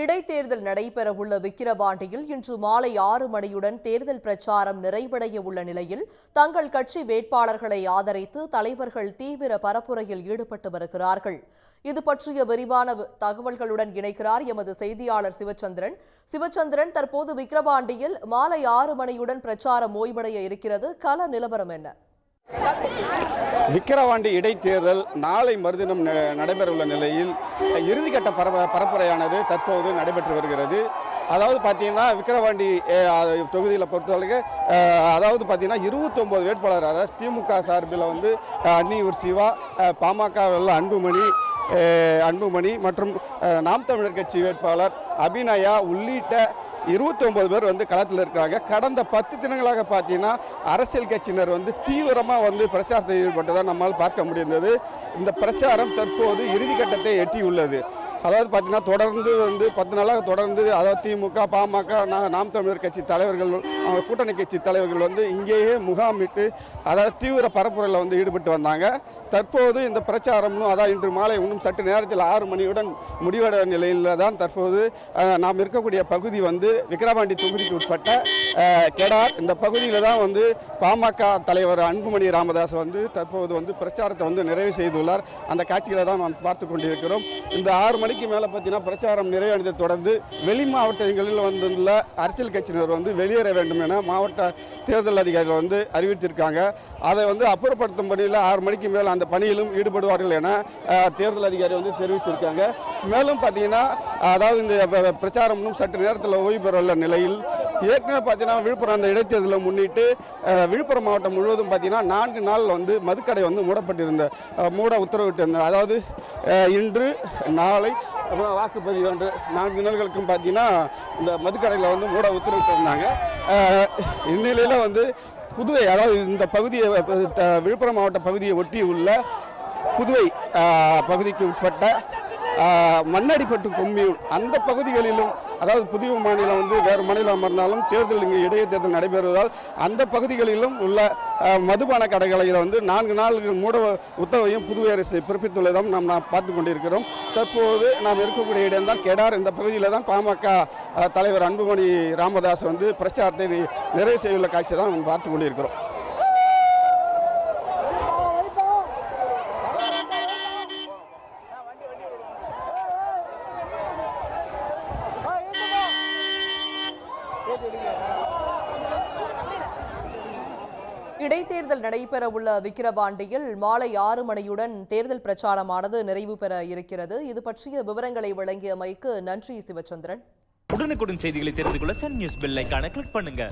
இடைத்தேர்தல் நடைபெறவுள்ள விக்கிரவாண்டியில் இன்று மாலை ஆறு மணியுடன் தேர்தல் பிரச்சாரம் நிறைவடைய உள்ள நிலையில் தங்கள் கட்சி வேட்பாளர்களை ஆதரித்து தலைவர்கள் தீவிர பரப்புரையில் ஈடுபட்டு வருகிறார்கள். இது பற்றிய விரிவான தகவல்களுடன் இணைக்கிறார் எமது செய்தியாளர் சிவச்சந்திரன். சிவச்சந்திரன் தற்போது விக்கிரவாண்டியில் மாலை ஆறு மணியுடன் பிரச்சாரம் ஓய்வடைய இருக்கிறது. கல நிலவரம் என்ன? விக்கிரவாண்டி இடைத்தேர்தல் நாளை மறுதினம் ந- நடைபெறவுள்ள நிலையில் இறுதிக்கட்ட பரப பரப்புரையானது தற்போது நடைபெற்று வருகிறது. அதாவது பார்த்தீங்கன்னா விக்கிரவாண்டி தொகுதியில் பொறுத்தவரைக்கும் அதாவது பார்த்தீங்கன்னா இருபத்தொம்போது வேட்பாளர் அதாவது திமுக சார்பில் வந்து அன்னியூர் சிவா பாமகவில் அன்புமணி அன்புமணி மற்றும் நாம் தமிழர் கட்சி வேட்பாளர் அபிநயா உள்ளிட்ட இருபத்தி ஒன்பது பேர் வந்து களத்தில் இருக்கிறாங்க. கடந்த பத்து தினங்களாக பார்த்தீங்கன்னா அரசியல் கட்சியினர் வந்து தீவிரமாக வந்து பிரச்சாரத்தில் ஈடுபட்டதாக நம்மால் பார்க்க முடிந்தது. இந்த பிரச்சாரம் தற்போது இறுதிக்கட்டத்தை எட்டியுள்ளது அதாவது பார்த்தீங்கன்னா தொடர்ந்து வந்து பத்து நாளாக தொடர்ந்து அதாவது திமுக பாமக நாங்கள் நாம் தமிழர் கட்சி தலைவர்கள் அவங்க கூட்டணி கட்சி தலைவர்கள் வந்து இங்கேயே முகாமிட்டு அதாவது தீவிர பரப்புரையில் வந்து ஈடுபட்டு வந்தாங்க. தற்போது இந்த பிரச்சாரமும் அதான் இன்று மாலை இன்னும் சற்று நேரத்தில் ஆறு மணியுடன் முடிவடைய நிலையில் தான் தற்போது நாம் இருக்கக்கூடிய பகுதி வந்து விக்கிரவாண்டி தொகுதிக்கு உட்பட்ட கெடார். இந்த பகுதியில் தான் வந்து பாமக தலைவர் அன்புமணி ராமதாஸ் வந்து தற்போது வந்து பிரச்சாரத்தை வந்து நிறைவு செய்துள்ளார். அந்த காட்சிகளை தான் நாம் பார்த்து கொண்டிருக்கிறோம். இந்த ஆறு மணிக்கு மேலே பார்த்தீங்கன்னா பிரச்சாரம் நிறைவடைந்ததை தொடர்ந்து வெளி மாவட்டங்களில் வந்துள்ள அரசியல் கட்சியினர் வந்து வெளியேற வேண்டும் என மாவட்ட தேர்தல் அதிகாரிகள் வந்து அறிவித்திருக்காங்க. அதை வந்து அப்புறப்படுத்தும் பணியில் ஆறு மணிக்கு மேலே அந்த பணியிலும் ஈடுபடுவார்கள் என தேர்தல் அதிகாரி வந்து தெரிவித்திருக்காங்க. மேலும் பார்த்தீங்கன்னா அதாவது இந்த பிரச்சாரமும் பிரச்சாரம் இன்னும் சற்று நேரத்தில் ஓய்வு பெறவுள்ள நிலையில் ஏற்கனவே பார்த்தீங்கன்னா விழுப்புரம் அந்த இடைத்தேர்தலை முன்னிட்டு விழுப்புரம் மாவட்டம் முழுவதும் பார்த்தீங்கன்னா நான்கு நாள் வந்து மதுக்கடை வந்து மூடப்பட்டிருந்த மூட உத்தரவிட்டிருந்த அதாவது இன்று நாளை அப்புறம் வாக்குப்பதிவு என்று நான்கு நாள்களுக்கும் பார்த்தீங்கன்னா இந்த மதுக்கடையில் வந்து மூட உத்தரவிட்டிருந்தாங்க. இந்நிலையில் வந்து புதுவை அதாவது இந்த பகுதியை த- விழுப்புரம் மாவட்ட பகுதியை ஒட்டி உள்ள புதுவை பகுதிக்கு உட்பட்ட மண்ணடிப்பட்டு கொம்மியூன் அந்த பகுதிகளிலும் அதாவது புதிய மாநிலம் வந்து வேறு மாநிலம் அமர்ந்தாலும் தேர்தல் இங்கே இடைத்தேர்தல் நடைபெறுவதால் அந்த பகுதிகளிலும் உள்ள மதுபான கடைகளில் வந்து நான்கு நாள்கள் மூட உத்தரவையும் புதுவை அரசு பிறப்பித்துள்ளதும் நாம் நாம் பார்த்து கொண்டிருக்கிறோம். தற்போது நாம் இருக்கக்கூடிய இடம்தான் கெடார். இந்த பகுதியில் தான் பாமக தலைவர் அன்புமணி ராமதாஸ் வந்து பிரச்சாரத்தை நிறைவு செய்துள்ள காட்சி தான் நாம் பார்த்து கொண்டிருக்கிறோம். இடைத்தேர்தல் நடைபெறவுள்ள விக்கிரவாண்டியில் மாலை ஆறு மணியுடன் தேர்தல் பிரச்சாரமானது நிறைவு பெற இருக்கிறது. இது பற்றிய விவரங்களை வழங்கியமைக்கு நன்றி சிவச்சந்திரன். உடனுக்குடன் செய்திகளை தெரிந்து கொள்ள சன் நியூஸ் பெல் கிளிக் பண்ணுங்க.